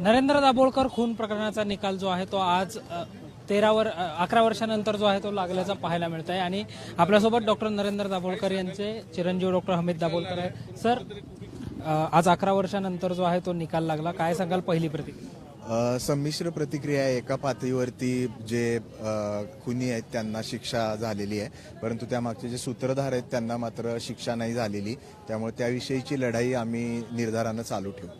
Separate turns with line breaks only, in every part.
नरेंद्र दाभोळकर खून प्रकरणाचा निकाल जो आहे तो आज तेरा वर अकरा वर्षानंतर जो आहे तो लागल्याचा पाहायला मिळत आहे आणि आपल्यासोबत डॉक्टर नरेंद्र दाभोळकर यांचे चिरंजीव डॉक्टर हमीद दाभोळकर आहे सर आज अकरा वर्षानंतर जो आहे तो निकाल लागला. काय सांगाल पहिली प्रतिक्रिया?
संमिश्र प्रतिक्रिया आहे. एका पातळीवरती जे खुनी आहेत त्यांना शिक्षा झालेली आहे. परंतु त्यामागचे जे सूत्रधार आहेत त्यांना मात्र शिक्षा नाही झालेली. त्यामुळे त्याविषयीची लढाई आम्ही निर्धारानं चालू ठेवू.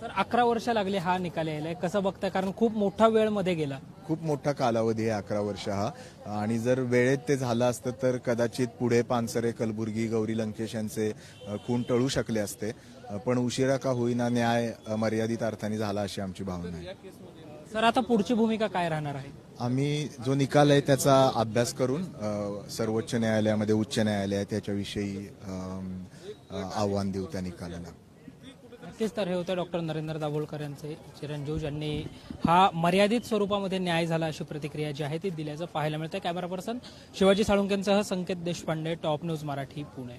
सर अकरा वर्ष लागली हा निकाल यायला. कसं बघताय? कारण खूप मोठा वेळमध्ये गेला.
खूप मोठा कालावधी आहे अकरा वर्ष हा. आणि जर वेळेत ते झालं असतं तर कदाचित पुढे पानसरे कलबुर्गी गौरी लंकेश यांचे खून टळू शकले असते. पण उशिरा का होईना न्याय मर्यादित अर्थाने झाला अशी आमची भावना आहे.
सर आता पुढची भूमिका काय राहणार आहे?
आम्ही जो निकाल आहे त्याचा अभ्यास करून सर्वोच्च न्यायालयामध्ये उच्च न्यायालयात त्याच्याविषयी आव्हान देऊ त्या निकालाला.
नक्कीच तर हे होते डॉक्टर नरेंद्र दाभोळकर यांचे चिरंजीव ज्यांनी हा मर्यादित स्वरूपामध्ये न्याय झाला अशी प्रतिक्रिया जी आहे ती दिल्याचं पाहायला मिळतं कॅमेरा पर्सन शिवाजी साळुंकेंसह संकेत देशपांडे टॉप न्यूज मराठी पुणे.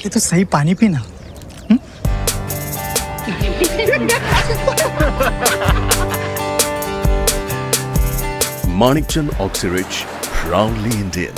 पहले तो सही पानी पीना
Manikchand Oxirich, proudly Indian.